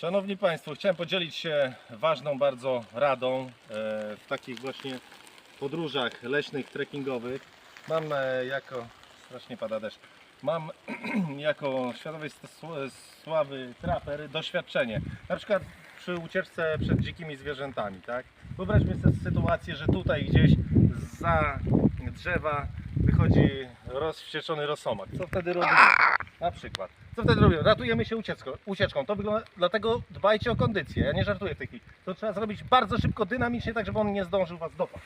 Szanowni Państwo, chciałem podzielić się ważną bardzo radą e, w takich właśnie podróżach leśnych, trekkingowych. Mam e, jako, strasznie pada deszcz, mam jako światowej sławy traper doświadczenie. Na przykład przy ucieczce przed dzikimi zwierzętami, tak? Wyobraźmy sobie sytuację, że tutaj gdzieś za drzewa wychodzi rozwścieczony rosomak. Co wtedy robimy? Na przykład. Co wtedy robimy? Ratujemy się ucieczką. ucieczką. To wygląda, dlatego dbajcie o kondycję. Ja nie żartuję w tej chwili. To trzeba zrobić bardzo szybko, dynamicznie, tak żeby on nie zdążył Was dopaść.